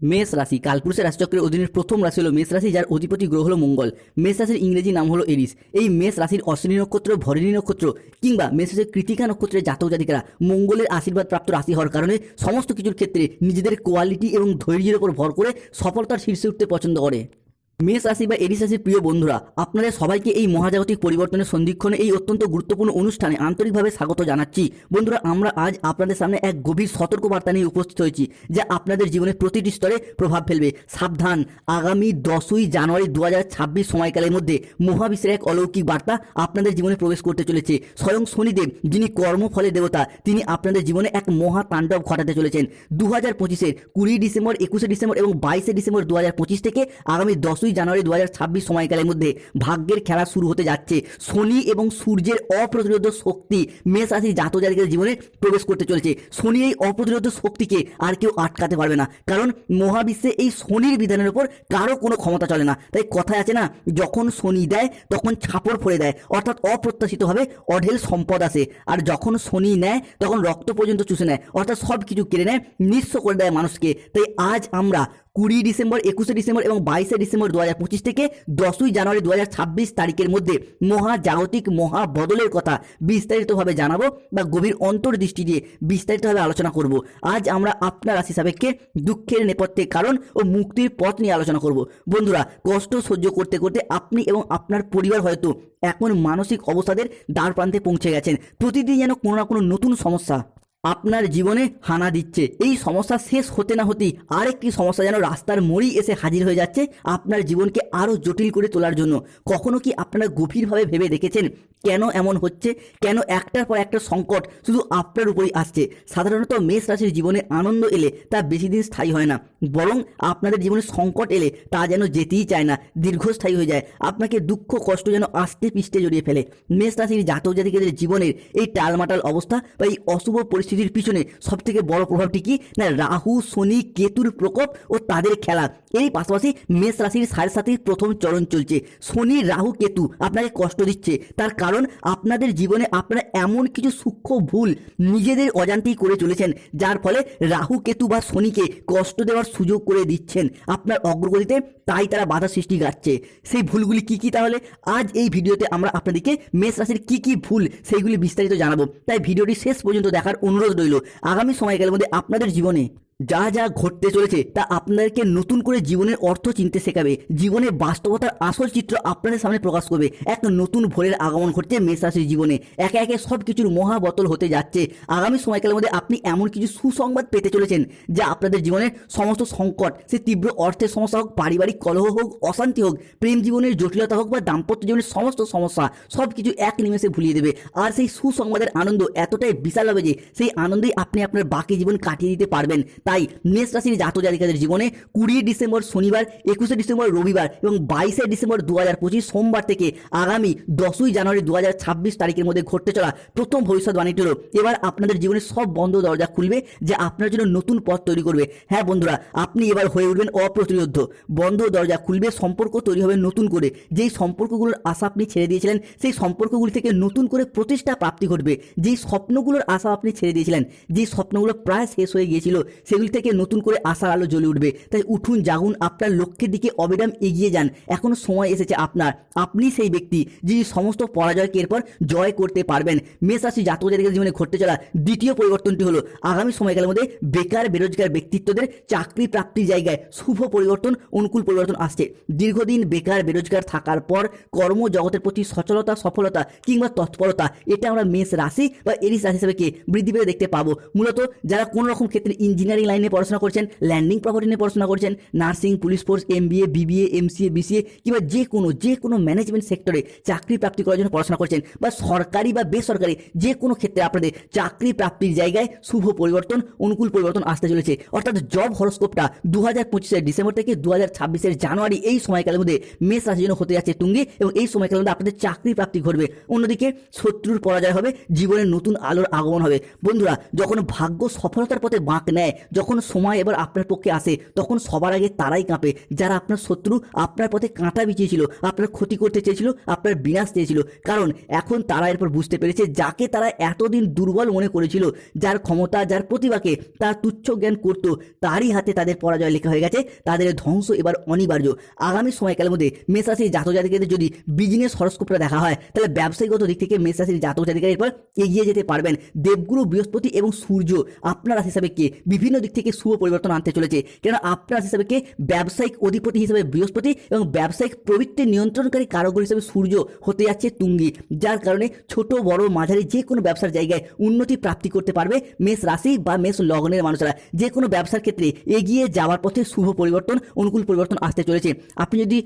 মেষ রাশি, কালপুরুষের রাশিচক্রের অধীনে প্রথম রাশি হলো মেষ রাশি, যার অধিপতি গ্রহ হলো মঙ্গল। মেষ রাশির ইংরেজি নাম হলো এরিস। এই মেষ রাশির অশ্বিনী নক্ষত্র, ভরিণী নক্ষত্র কিংবা মেষ রাশির কৃতিকা নক্ষত্রের জাতক জাতিকারা মঙ্গলের আশীর্বাদ প্রাপ্ত রাশি হওয়ার কারণে সমস্ত কিছুর ক্ষেত্রে নিজেদের কোয়ালিটি এবং ধৈর্যের উপর ভর করে সফলতার শীর্ষে উঠতে পছন্দ করে। মেষ রাশি বা এরিস রাশির প্রিয় বন্ধুরা, আপনাদের সবাইকে এই মহাজাগতিক পরিবর্তনের সন্ধিক্ষণে এই অত্যন্ত গুরুত্বপূর্ণ অনুষ্ঠানে আন্তরিকভাবে স্বাগত জানাচ্ছি। বন্ধুরা, আমরা আজ আপনাদের সামনে এক গভীর সতর্কবার্তা নিয়ে উপস্থিত হয়েছি, যা আপনাদের জীবনের প্রতিটি স্তরে প্রভাব ফেলবে। সাবধান, আগামী দশই জানুয়ারি দু হাজার ছাব্বিশ সময়কালের মধ্যে মহাবিশ্বের এক অলৌকিক বার্তা আপনাদের জীবনে প্রবেশ করতে চলেছে। স্বয়ং শনিদেব, যিনি কর্মফলের দেবতা, তিনি আপনাদের জীবনে এক মহা তাণ্ডব ঘটাতে চলেছেন। দু হাজার পঁচিশের কুড়ি ডিসেম্বর, একুশে ডিসেম্বর এবং বাইশে ডিসেম্বর দু হাজার পঁচিশ থেকে আগামী দশই জানুয়ারি দু ছাব্বিশ সময়কালের মধ্যে ভাগ্যের খেলা শুরু হতে যাচ্ছে। শনি এবং সূর্যের অপ্রতিরোধ শক্তি মেষ রাশির জাতক জাতিকাদের জীবনে প্রবেশ করতে চলেছে। শনি এই অপ্রতিরোধ শক্তিকে আর কেউ আটকাতে পারবে না। কারণ মহাবিশ্বে এই শনির বিধানের উপর কারও কোনো ক্ষমতা চলে না। তাই কথায় আছে না, যখন শনি দেয়, তখন ছাপড় ফোড়ে দেয়। অর্থাৎ অপ্রত্যাশিতভাবে অঢেল সম্পদ আসে। আর যখন শনি নেয়, তখন রক্ত পর্যন্ত চুষে নেয়। অর্থাৎ সব কিছু কেড়ে নেয়, নিঃস্ব করে দেয় মানুষকে। তাই আজ আমরা কুড়ি ডিসেম্বর, একুশে ডিসেম্বর এবং বাইশে ডিসেম্বর দু হাজার পঁচিশ থেকে দশই জানুয়ারি দু হাজার ছাব্বিশ তারিখের মধ্যে মহাজাগতিক মহা বদলের কথা বিস্তারিতভাবে জানাব বা গভীর অন্তর্দৃষ্টি দিয়ে বিস্তারিতভাবে আলোচনা করব। আজ আমরা আপনার রাশি সাপেক্ষে দুঃখের নেপথ্যে কারণ ও মুক্তির পথ নিয়ে আলোচনা করব। বন্ধুরা, কষ্ট সহ্য করতে করতে আপনি এবং আপনার পরিবার হয়তো এখন মানসিক অবসাদের দ্বার প্রান্তে পৌঁছে গেছেন। প্রতিদিন যেন কোনো না কোনো নতুন সমস্যা আপনার জীবনে হানা দিচ্ছে। এই সমস্যা শেষ হতে না হতেই আরেকটি সমস্যা যেন রাস্তার মোড়েই এসে হাজির হয়ে যাচ্ছে আপনার জীবনকে আরও জটিল করে তোলার জন্য। কখনো কি আপনারা গভীরভাবে ভেবে দেখেছেন কেন এমন হচ্ছে? কেন একটার পর একটা সংকট শুধু আপনার উপরেই আসছে? সাধারণত মেষ রাশির জীবনে আনন্দ এলে তা বেশি দিন স্থায়ী হয় না। বরং আপনাদের জীবনে সংকট এলে তা যেন যেতেই চায় না, দীর্ঘস্থায়ী হয়ে যায়। আপনাকে দুঃখ, কষ্ট যেন আস্তে পিষ্টে জড়িয়ে ফেলে। মেষ রাশির জাতক জাতিকাদের জীবনের এই টালমাটাল অবস্থা বা এই অশুভ পরিস্থিতির পিছনে সবথেকে বড় প্রভাবটি কি? না রাহু, শনি, কেতুর প্রকোপ ও তাদের খেলা। এই পাশাপাশি মেষ রাশির সাড়ে সাথের প্রথম চরণ চলছে। শনি, রাহু, কেতু আপনাকে কষ্ট দিচ্ছে। তার কারণ আপনাদের জীবনে আপনারা এমন কিছু সূক্ষ্ম ভুল নিজেদের অজান্তেই করে চলেছেন, যার ফলে রাহু, কেতু বা শনিকে কষ্ট দেওয়ার সুযোগ করে দিচ্ছেন আপনার অগ্রগতিতে, তাই তারা বাধা সৃষ্টি গাচ্ছে সেই ভুলগুলি কি কি তাহলে? আজ এই ভিডিওতে আমরা আপনাদেরকে মেষ রাশির কি কি ভুল সেইগুলি বিস্তারিত জানাব। তাই ভিডিওটি শেষ পর্যন্ত দেখার অনুরোধ রইল। আগামী সময়কালের মধ্যে আপনাদের জীবনে যা যা ঘটতে চলেছে তা আপনাদেরকে নতুন করে জীবনের অর্থ চিনতে শেখাবে। জীবনের বাস্তবতার আসল চিত্র আপনাদের সামনে প্রকাশ করবে। এক নতুন ভোরের আগমন ঘটছে মেষ রাশির জীবনে। একে একে সব কিছুর মহাবতল হতে যাচ্ছে। আগামী সময়কালের মধ্যে আপনি এমন কিছু সুসংবাদ পেতে চলেছেন, যা আপনাদের জীবনের সমস্ত সংকট, সে তীব্র অর্থের সমস্যা হোক, পারিবারিক কলহ হোক, অশান্তি হোক, প্রেম জীবনের জটিলতা হোক বা দাম্পত্য জীবনের সমস্ত সমস্যা সব কিছু এক নিমেষে ভুলিয়ে দেবে। আর সেই সুসংবাদের আনন্দ এতটাই বিশাল হবে যে, সেই আনন্দেই আপনি আপনার বাকি জীবন কাটিয়ে দিতে পারবেন। তাই মেষ রাশির জাতক জাতিকাদের জীবনে কুড়ি ডিসেম্বর শনিবার, একুশে ডিসেম্বর রবিবার এবং বাইশে ডিসেম্বর দু হাজার পঁচিশ সোমবার থেকে আগামী দশই জানুয়ারি দু হাজার ছাব্বিশ তারিখের মধ্যে ঘটতে চলা প্রথম ভবিষ্যৎবাণীটি হলো এবার আপনাদের জীবনের সব বন্ধ দরজা খুলবে যা আপনার জন্য নতুন পথ তৈরি করবে। হ্যাঁ বন্ধুরা, আপনি এবার হয়ে উঠবেন অপ্রতিরোধ। বন্ধ দরজা খুলবে, সম্পর্ক তৈরি হবে নতুন করে। যেই সম্পর্কগুলোর আশা আপনি ছেড়ে দিয়েছিলেন, সেই সম্পর্কগুলি থেকে নতুন করে প্রতিষ্ঠা প্রাপ্তি ঘটবে। যেই স্বপ্নগুলোর আশা আপনি ছেড়ে দিয়েছিলেন, যেই স্বপ্নগুলো প্রায় শেষ হয়ে গিয়েছিল সেগুলি থেকে নতুন করে আশার আলো জ্বলে উঠবে। তাই উঠুন, জাগুন, আপনার লক্ষ্যের দিকে অবিরাম এগিয়ে যান। এখনও সময় এসেছে আপনার। আপনি সেই ব্যক্তি যিনি সমস্ত পরাজয়কে এরপর জয় করতে পারবেন। মেষ রাশি জাতক জাতিকাদের জীবনে ঘটতে চলা দ্বিতীয় পরিবর্তনটি হলো আগামী সময়কালের মধ্যে বেকার, বেরোজগার ব্যক্তিত্বদের চাকরি প্রাপ্তির জায়গায় শুভ পরিবর্তন, অনুকূল পরিবর্তন আসছে। দীর্ঘদিন বেকার, বেরোজগার থাকার পর কর্মজগতের প্রতি সচলতা, সফলতা কিংবা তৎপরতা, এটা আমরা মেষ রাশি বা এরিস রাশি হিসেবে বৃদ্ধি পেতে দেখতে পাবো। মূলত যারা কোনো রকম ক্ষেত্রে ইঞ্জিনিয়ারিং লাইনে পড়াশোনা করছেন ল্যান্ডিং প্রপার্টি নিয়ে পড়াশোনা করছেন nursing police force MBA BBA MCA BCA কিংবা যে কোনো যে কোনো ম্যানেজমেন্ট সেক্টরে চাকরি প্রাপ্তি করার জন্য পড়াশোনা করছেন, বা সরকারি বা বেসরকারি যে কোনো ক্ষেত্রে আপনাদের চাকরি প্রাপ্তির জায়গায় শুভ পরিবর্তন, অনুকূল পরিবর্তন আসতে চলেছে। অর্থাৎ জব হরস্কোপটা দু হাজার পঁচিশের ডিসেম্বর থেকে দু হাজার ছাব্বিশের জানুয়ারি এই সময়কালের মধ্যে মেষ রাশির জন্য হতে যাচ্ছে তুঙ্গে এবং এই সময়কালের মধ্যে আপনাদের চাকরি প্রাপ্তি ঘটবে। অন্যদিকে শত্রুর পরাজয় হবে জীবনের নতুন আলোর আগমন হবে। বন্ধুরা, যখন ভাগ্য সফলতার পথে বাঁক নেয় যখন সময় এবার আপনার পক্ষে আসে, তখন সবার আগে তারাই কাঁপে। যারা আপনার শত্রু, আপনার পথে কাঁটা বিছিয়েছিল, আপনার ক্ষতি করতে চেয়েছিল, আপনার বিনাশ চেয়েছিল। কারণ এখন তারা এরপর বুঝতে পেরেছে, যাকে তারা এতদিন দুর্বল মনে করেছিল, যার ক্ষমতা, যার প্রতিভাকে তার তুচ্ছ জ্ঞান করত, তারই হাতে তাদের পরাজয় লেখা হয়ে গেছে, তাদের ধ্বংস এবার অনিবার্য। আগামী সময়কালের মধ্যে মেষরাশির জাতক জাতিকাদের যদি বিজনেস হরস্কোপটা দেখা হয়, তাহলে ব্যবসায়ীগত দিক থেকে মেষরাশির জাতক জাতিকারা এরপর এগিয়ে যেতে পারবেন। দেবগুরু, বৃহস্পতি এবং সূর্য, আপনার হিসাবে কে? বিভিন্ন দিক থেকে শুভ পরিবর্তন আনতে চলেছে। কেননা আপনার হিসাবে কে? ব্যবসায়িক অধিপতি হিসেবে বৃহস্পতি এবং ব্যবসায়িক প্রবৃত্তি নিয়ন্ত্রণকারী কারকর হিসেবে সূর্য হতে যাচ্ছে তুঙ্গি, যার কারণে ছোট, বড়, মাঝারি যে কোনো ব্যবসার জায়গায় উন্নতি প্রাপ্তি করতে পারবে মেষ রাশি বা মেষ লগ্নের মানুষরা। যে কোনো ব্যবসার ক্ষেত্রে এগিয়ে যাওয়ার পথে শুভ পরিবর্তন, অনুকূল পরিবর্তন আসতে চলেছে। আপনি যদি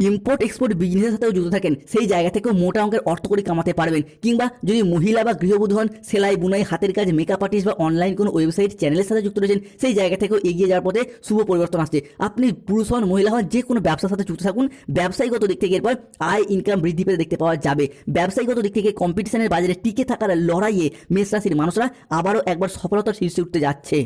ইম্পোর্ট এক্সপোর্ট বিজনেসের সাথেও যুক্ত থাকেন, সেই জায়গা থেকেও মোটা অঙ্কের অর্থ করে কামাতে পারবেন। কিংবা যদি মহিলা বা গৃহবধূ হন সেলাই, বুনাই, হাতের কাজ মেকআপ আর্টিস্ট বা অনলাইন কোনো ওয়েবসাইট চ্যানেলের সাথে যুক্ত রয়েছেন, সেই জায়গা থেকেও এগিয়ে যাওয়ার পথে শুভ পরিবর্তন আসছে। আপনি পুরুষ হন, মহিলা হন, যে কোনো ব্যবসার সাথে যুক্ত থাকুন। ব্যবসায়ীগত দিক থেকে এরপর আয় ইনকাম বৃদ্ধি পেতে দেখতে পাওয়া যাবে। ব্যবসায়ীগত দিক থেকে কম্পিটিশনের বাজারে টিকে থাকার লড়াইয়ে মেষ রাশির মানুষরা আবারও একবার সফলতার শীর্ষে উঠতে যাচ্ছে।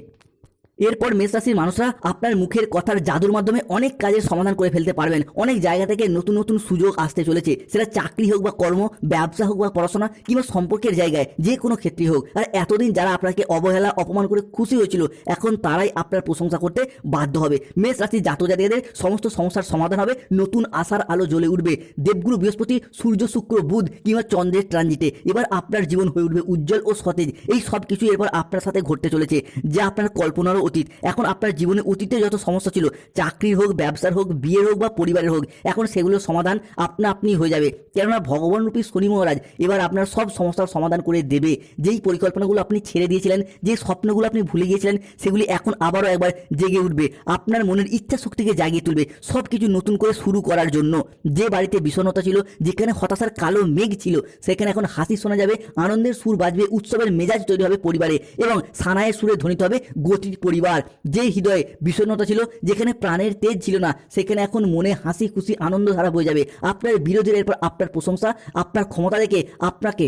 এরপর মেষ রাশির মানুষরা আপনার মুখের কথার জাদুর মাধ্যমে অনেক কাজের সমাধান করে ফেলতে পারবেন। অনেক জায়গা থেকে নতুন নতুন সুযোগ আসতে চলেছে। সেটা চাকরি হোক বা কর্ম, ব্যবসা হোক বা পড়াশোনা কিংবা সম্পর্কের জায়গায়, যে কোনো ক্ষেত্রেই হোক। আর এতদিন যারা আপনাকে অবহেলা, অপমান করে খুশি হয়েছিল, এখন তারাই আপনার প্রশংসা করতে বাধ্য হবে। মেষ রাশির জাতক জাতিকাদের সমস্ত সমস্যার সমাধান হবে। নতুন আশার আলো জ্বলে উঠবে। দেবগুরু বৃহস্পতি, সূর্য, শুক্র, বুধ কিংবা চন্দ্রের ট্রানজিটে এবার আপনার জীবন হয়ে উঠবে উজ্জ্বল ও সতেজ। এই সব কিছু এরপর আপনার সাথে ঘটতে চলেছে। যা আপনার কল্পনারও অতীত। এখন আপনার জীবনে অতীতে যত সমস্যা ছিল, চাকরির হোক, ব্যবসার হোক, বিয়ের হোক বা পরিবারের হোক, এখন সেগুলোর সমাধান আপনা আপনি হয়ে যাবে। কেননা ভগবান রূপী শনি মহারাজ এবার আপনার সব সমস্যার সমাধান করে দেবে। যেই পরিকল্পনাগুলো আপনি ছেড়ে দিয়েছিলেন, যে স্বপ্নগুলো আপনি ভুলে গিয়েছিলেন, সেগুলি এখন আবারও একবার জেগে উঠবে। আপনার মনের ইচ্ছা শক্তিকে জাগিয়ে তুলবে সব কিছু নতুন করে শুরু করার জন্য। যে বাড়িতে বিষণ্ণতা ছিল, যেখানে হতাশার কালো মেঘ ছিল, সেখানে এখন হাসি শোনা যাবে, আনন্দের সুর বাজবে, উৎসবের মেজাজ তৈরি হবে পরিবারে এবং সানায়ের সুরে ধ্বনিত হবে গতির পরিবার। যে হৃদয়ে বিষণ্ণতা ছিল, যেখানে প্রাণের তেজ ছিল না, সেখানে এখন মনে হাসি, খুশি, আনন্দ ধারা বয়ে যাবে। আপনার বিরোধীরা এরপর আপনার প্রশংসা, আপনার ক্ষমতা দেখে আপনাকে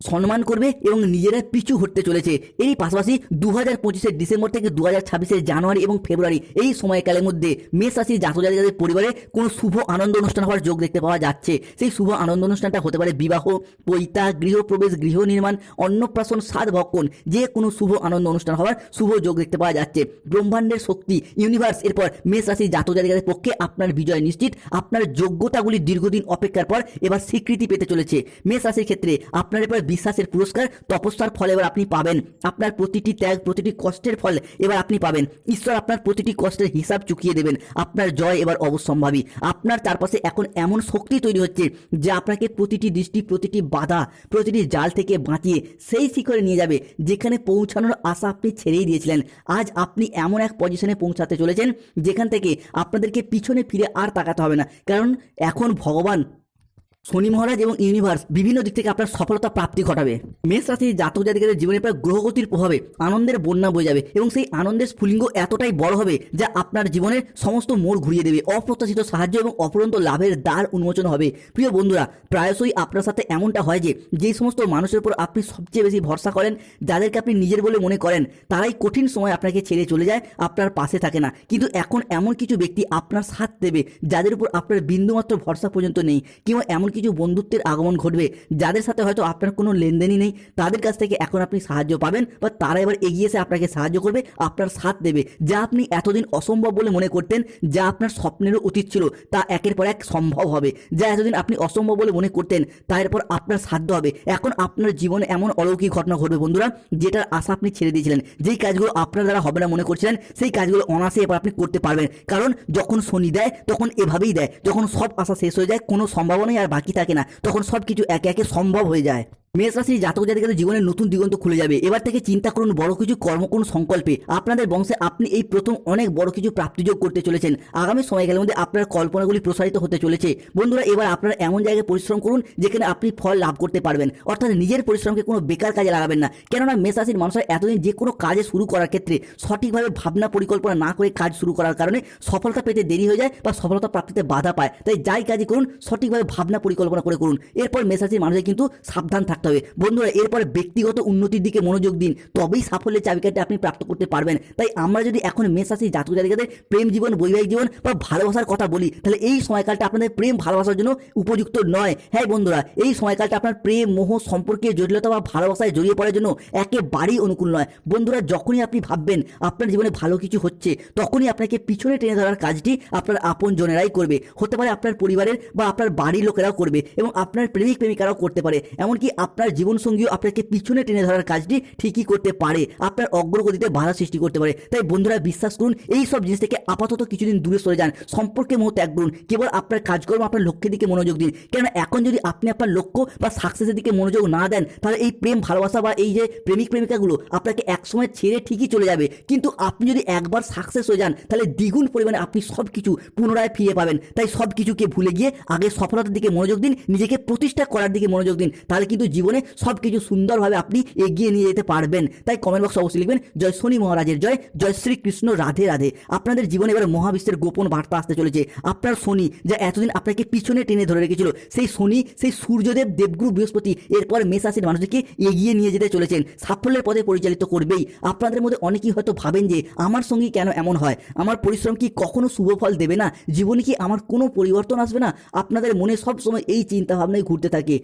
সম্মান করবে এবং নিজেরা পিছু হটতে চলেছে। এরই পাশাপাশি দু হাজার পঁচিশের ডিসেম্বর থেকে দু হাজার ছাব্বিশের জানুয়ারি এবং ফেব্রুয়ারি এই সময়কালের মধ্যে মেষ রাশির জাতক জাতিকাদের পরিবারে কোনো শুভ আনন্দ অনুষ্ঠান হওয়ার যোগ দেখতে পাওয়া যাচ্ছে। সেই শুভ আনন্দ অনুষ্ঠানটা হতে পারে বিবাহ, পৈতা, গৃহপ্রবেশ, গৃহ নির্মাণ, অন্নপ্রাশন সাত ভক্ষণ, যে কোনো শুভ আনন্দ অনুষ্ঠান হওয়ার শুভ যোগ দেখতে পাওয়া যাচ্ছে। ব্রহ্মাণ্ডের শক্তি ইউনিভার্স এরপর মেষ রাশির জাতক জাতিকাদের পক্ষে আপনার বিজয় নিশ্চিত, আপনার যোগ্যতাগুলি দীর্ঘদিন অপেক্ষার পর এবার স্বীকৃতি পেতে চলেছে। মেষ রাশির ক্ষেত্রে আপনার এবার বিশ্বাসের পুরস্কার, তপস্যার ফল এবার আপনি পাবেন। আপনার প্রতিটি ত্যাগ, প্রতিটি কষ্টের ফল এবার আপনি পাবেন। ঈশ্বর আপনার প্রতিটি কষ্টের হিসাব চুকিয়ে দেবেন। আপনার জয় এবার অবশ্যম্ভাবী। আপনার চারপাশে এখন এমন শক্তি তৈরি হচ্ছে যা আপনাকে প্রতিটি দৃষ্টি, প্রতিটি বাধা, প্রতিটি জাল থেকে বাঁচিয়ে সেই শিখরে নিয়ে যাবে, যেখানে পৌঁছানোর আশা আপনি ছেড়েই দিয়েছিলেন। আজ আপনি এমন এক পজিশনে পৌঁছাতে চলেছেন, যেখান থেকে আপনাদেরকে পিছনে ফিরে আর তাকাতে হবে না। কারণ এখন ভগবান শনি মহারাজ এবং ইউনিভার্স বিভিন্ন দিক থেকে আপনার সফলতা প্রাপ্তি ঘটাবে। মেষ রাশির জাতক জাতিকাদের জীবনে প্রায় গ্রহগতির প্রভাবে আনন্দের বন্যা বয়ে যাবে এবং সেই আনন্দের স্ফুলিঙ্গ এতটাই বড় হবে যা আপনার জীবনের সমস্ত মোড় ঘুরিয়ে দেবে। অপ্রত্যাশিত সাহায্য এবং অপরন্ত লাভের দ্বার উন্মোচন হবে। প্রিয় বন্ধুরা, প্রায়শই আপনার সাথে এমনটা হয় যে, যেই সমস্ত মানুষের উপর আপনি সবচেয়ে বেশি ভরসা করেন, যাদেরকে আপনি নিজের বলে মনে করেন, তারাই কঠিন সময় আপনাকে ছেড়ে চলে যায়, আপনার পাশে থাকে না। কিন্তু এখন এমন কিছু ব্যক্তি আপনার সাথ দেবে, যাদের উপর আপনার বিন্দুমাত্র ভরসা পর্যন্ত নেই। কিংবা এমন কিছু বন্ধুত্বের আগমন ঘটবে। যাদের সাথে হয়তো আপনার কোনো লেনদেনই নেই, তাদের কাছ থেকে এখন আপনি সাহায্য পাবেন বা তারা এবার এগিয়ে এসে আপনাকে সাহায্য করবে, আপনার সাথ দেবে। যা আপনি এতদিন অসম্ভব বলে মনে করতেন, যা আপনার স্বপ্নেরও অতীত ছিল, তা একের পর এক সম্ভব হবে। যা এতদিন আপনি অসম্ভব বলে মনে করতেন, তা এরপর আপনার সাধ্য হবে। এখন আপনার জীবনে এমন অলৌকিক ঘটনা ঘটবে বন্ধুরা, যেটার আশা আপনি ছেড়ে দিয়েছিলেন। যেই কাজগুলো আপনার দ্বারা হবে না মনে করছিলেন, সেই কাজগুলো অনাসে এবার আপনি করতে পারবেন। কারণ যখন শনি দেয়, তখন এভাবেই দেয়। যখন সব আশা শেষ হয়ে যায়, কোনো সম্ভাবনাই আর বাকি থাকে না তখন সব কিছু একে একে সম্ভব হয়ে যায়। মেষ রাশির জাতক জাতিকাদের জীবনের নতুন দিগন্ত খুলে যাবে। এবার থেকে চিন্তা করুন, বড় কিছু কর্ম করুন সংকল্পে। আপনাদের বংশে আপনি এই প্রথম অনেক বড় কিছু প্রাপ্তিযোগ করতে চলেছেন। আগামী সময়কালের মধ্যে আপনার কল্পনাগুলি প্রসারিত হতে চলেছে। বন্ধুরা, এবার আপনারা এমন জায়গায় পরিশ্রম করুন, যেখানে আপনি ফল লাভ করতে পারবেন। অর্থাৎ নিজের পরিশ্রমকে কোনো বেকার কাজে লাগাবেন না। কেননা মেষ রাশির মানুষের এতদিন যে কোনো কাজে শুরু করার ক্ষেত্রে সঠিকভাবে ভাবনা পরিকল্পনা না করে কাজ শুরু করার কারণে সফলতা পেতে দেরি হয়ে যায় বা সফলতা প্রাপ্তিতে বাধা পায়। তাই যাই কাজই করুন, সঠিকভাবে ভাবনা পরিকল্পনা করে করুন। এরপর মেষ রাশির মানুষের কিন্তু সাবধান থাকতে রাখতে হবে। বন্ধুরা, এরপর ব্যক্তিগত উন্নতির দিকে মনোযোগ দিন। তবেই সাফল্যের চাবিকাঠি আপনি প্রাপ্ত করতে পারবেন। তাই আমরা যদি এখন মেষ রাশি জাতক জাতিকাদের প্রেম জীবন, বৈবাহিক জীবন বা ভালোবাসার কথা বলি, তাহলে এই সময়কালটা আপনাদের প্রেম, ভালোবাসার জন্য উপযুক্ত নয়। হ্যাঁ বন্ধুরা, এই সময়কালটা আপনার প্রেম, মোহ, সম্পর্কে জটিলতা বা ভালোবাসায় জড়িয়ে পড়ার জন্য একেবারেই অনুকূল নয়। বন্ধুরা, যখনই আপনি ভাববেন আপনার জীবনে ভালো কিছু হচ্ছে, তখনই আপনাকে পিছনে টেনে ধরার কাজটি আপনার আপন জনেরাই করবে। হতে পারে আপনার পরিবারের বা আপনার বাড়ির লোকেরাও করবে এবং আপনার প্রেমিক প্রেমিকারাও করতে পারে। এমনকি আপনার জীবনসঙ্গীও আপনাকে পিছনে টেনে ধরার কাজটি ঠিকই করতে পারে। আপনার অগ্রগতিতে বাধা সৃষ্টি করতে পারে। তাই বন্ধুরা, বিশ্বাস করুন, এই সব জিনিস থেকে আপাতত কিছুদিন দূরে সরে যান। সম্পর্কে মোহ ত্যাগ করুন কেবল আপনার কাজকর্ম, আপনার লক্ষ্যের দিকে মনোযোগ দিন। কেননা এখন যদি আপনি আপনার লক্ষ্য বা সাকসেসের দিকে মনোযোগ না দেন, তাহলে এই প্রেম, ভালোবাসা বা এই যে প্রেমিক, প্রেমিকাগুলো আপনাকে একসময় ছেড়ে ঠিকই চলে যাবে। কিন্তু আপনি যদি একবার সাকসেস হয়ে যান, তাহলে দ্বিগুণ পরিমাণে আপনি সব কিছু পুনরায় ফিরে পাবেন। তাই সব কিছুকে ভুলে গিয়ে আগে সফলতার দিকে মনোযোগ দিন, নিজেকে প্রতিষ্ঠা করার দিকে মনোযোগ দিন। তাহলে কিন্তু জীবনে সব কিছু সুন্দরভাবে আপনি এগিয়ে নিয়ে যেতে পারবেন। তাই কমেন্ট বক্সে অবশ্যই লিখবেন, জয় শনি মহারাজের জয় জয় শ্রীকৃষ্ণ রাধে রাধে। আপনাদের জীবনে এবার মহাবিশ্বের গোপন বার্তা আসতে চলেছে। আপনার শনি যা এতদিন আপনাকে পিছনে টেনে ধরে রেখেছিল, সেই শনি, সেই সূর্যদেব, দেবগুরু, বৃহস্পতি, এরপর মেষ রাশির এগিয়ে নিয়ে যেতে চলেছেন। সাফল্যের পথে পরিচালিত করবেই। আপনাদের মধ্যে অনেকেই হয়তো ভাবেন যে, আমার সঙ্গে কেন এমন হয়? আমার পরিশ্রম কি কখনো শুভ ফল দেবে না? জীবনে কি আমার কোনো পরিবর্তন আসবে না? আপনাদের মনে সবসময় এই চিন্তা ভাবনাই ঘুরতে থাকে।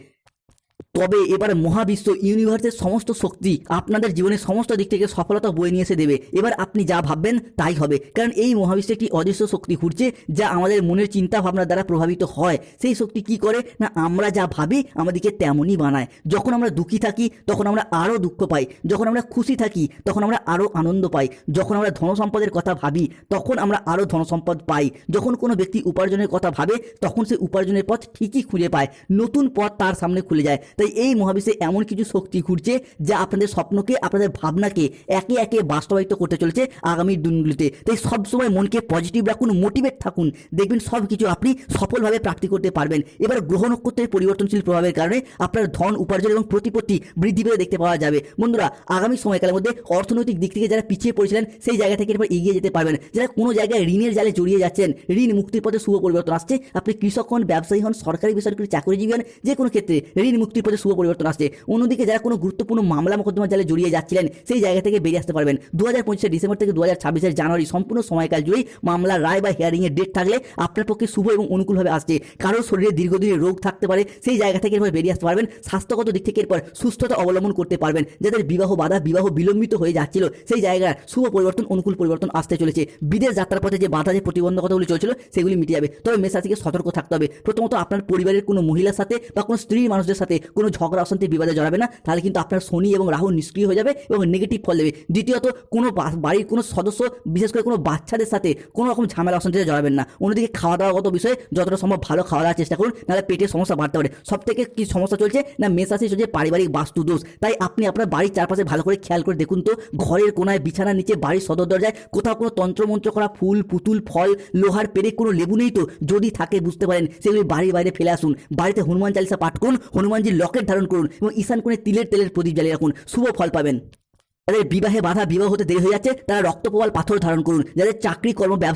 তবে এবার মহাবিশ্ব ইউনিভার্সের সমস্ত শক্তি আপনাদের জীবনের সমস্ত দিক থেকে সফলতা বয়ে নিয়ে এসে দেবে। এবার আপনি যা ভাববেন তাই হবে। কারণ এই মহাবিশ্বে একটি অদৃশ্য শক্তি ঘুরছে যা আমাদের মনের চিন্তা ভাবনার দ্বারা প্রভাবিত হয়। সেই শক্তি কি করে? না, আমরা যা ভাবি আমাদেরকে তেমনই বানায়। যখন আমরা দুঃখী থাকি, তখন আমরা আরও দুঃখ পাই। যখন আমরা খুশি থাকি, তখন আমরা আরও আনন্দ পাই। যখন আমরা ধন সম্পদের কথা ভাবি, তখন আমরা আরও ধন সম্পদ পাই। যখন কোনো ব্যক্তি উপার্জনের কথা ভাবে, তখন সে উপার্জনের পথ ঠিকই খুঁজে পায়। নতুন পথ তার সামনে খুলে যায়। তাই এই মহাবিশ্বে এমন কিছু শক্তি ঘুরছে যা আপনাদের স্বপ্নকে, আপনাদের ভাবনাকে একে একে বাস্তবায়িত করতে চলেছে আগামী দিনগুলিতে। তাই সবসময় মনকে পজিটিভ রাখুন মোটিভেট থাকুন। দেখবেন সব কিছু আপনি সফলভাবে প্রাপ্তি করতে পারবেন। এবার গ্রহ নক্ষত্রের পরিবর্তনশীল প্রভাবের কারণে আপনার ধন, উপার্জন এবং প্রতিপত্তি বৃদ্ধি পেতে দেখতে পাওয়া যাবে। বন্ধুরা, আগামী সময়কালের মধ্যে অর্থনৈতিক দিক থেকে যারা পিছিয়ে পড়েছিলেন, সেই জায়গা থেকে এরপর এগিয়ে যেতে পারবেন। যারা কোনো জায়গায় ঋণের জালে জড়িয়ে যাচ্ছেন, ঋণ, মুক্তির পথে শুভ পরিবর্তন আসছে। আপনি কৃষক হন, ব্যবসায়ী হন, সরকারি বেসরকারি চাকরিজীবী হন যে কোনো ক্ষেত্রে ঋণ, মুক্তির পথে শুভ পরিবর্তন আসছে। অন্যদিকে যারা কোনো গুরুত্বপূর্ণ মামলা মোকদ্দমার জালে জড়িয়ে যাচ্ছিলেন, সেই জায়গা থেকে বেরিয়ে আসতে পারবেন। দু হাজার ডিসেম্বর থেকে দু হাজার জানুয়ারি সম্পূর্ণ সময়কাল জুড়েই মামলার রায় বা হিয়ারিংয়ের ডেট থাকলে আপনার পক্ষে শুভ এবং অনুকূলভাবে আসছে। কারোর শরীরে দীর্ঘদিনের রোগ থাকতে পারে, সেই জায়গা থেকে এরপর বেরিয়ে আসতে পারবেন। স্বাস্থ্যগত দিক থেকে এরপর সুস্থতা অবলম্বন করতে পারবেন। যাদের বিবাহ বাধা, বিবাহ বিলম্বিত হয়ে যাচ্ছিল, সেই জায়গার শুভ পরিবর্তন, অনুকূল পরিবর্তন আসতে চলেছে। বিদেশ যাত্রার পথে যে বাধা, যে প্রতিবন্ধকতাগুলি চলছিল, সেগুলি মিটে যাবে। তবে মেষরাশিকে সতর্ক থাকতে হবে। প্রথমত আপনার পরিবারের কোনো মহিলার সাথে বা কোনো স্ত্রী মানুষদের সাথে কোনো ঝগড়া অশান্তি বিবাদে জড়াবে না, তাহলে কিন্তু আপনার শনি এবং রাহু নিষ্ক্রিয় হয়ে যাবে এবং নেগেটিভ ফল দেবে। দ্বিতীয়ত, কোনো বাড়ির কোনো সদস্য, বিশেষ করে কোনো বাচ্চাদের সাথে কোনো রকম ঝামেলা অশান্তিতে জড়াবেন না। অন্যদিকে খাওয়া দাওয়াগত বিষয়ে যতটা সম্ভব ভালো খাওয়া দাওয়ার চেষ্টা করুন, নাহলে পেটের সমস্যা বাড়তে পারে। সব থেকে কি সমস্যা চলছে না মেষরাশি চলছে পারিবারিক বাস্তু দোষ। তাই আপনি আপনার বাড়ির চারপাশে ভালো করে খেয়াল করে দেখুন তো, ঘরের কোনায়, বিছানার নিচে, বাড়ির সদর দরজায় কোথাও কোনো তন্ত্রমন্ত্র করা, ফুল, পুতুল, ফল, লোহার পেরে কোনো লেবু নেই তো? যদি থাকে, বুঝতে পারেন, সেগুলি বাড়ির বাইরে ফেলে আসুন। বাড়িতে হনুমান চালিসা পাঠ করুন, হনুমানজির লকেট ধারণ করুন এবং ঈশান কোণে তিলের তেলের প্রদীপ জ্বালিয়ে রাখুন। শুভ ফল পাবেন। যাদের বিবাহে বাধা বিবাহ হতে দেরি হয়ে যাচ্ছে, তারা রক্তপ্রবাল পাথর ধারণ করুন। যাদের চাকরি কর্ম ব্যবসা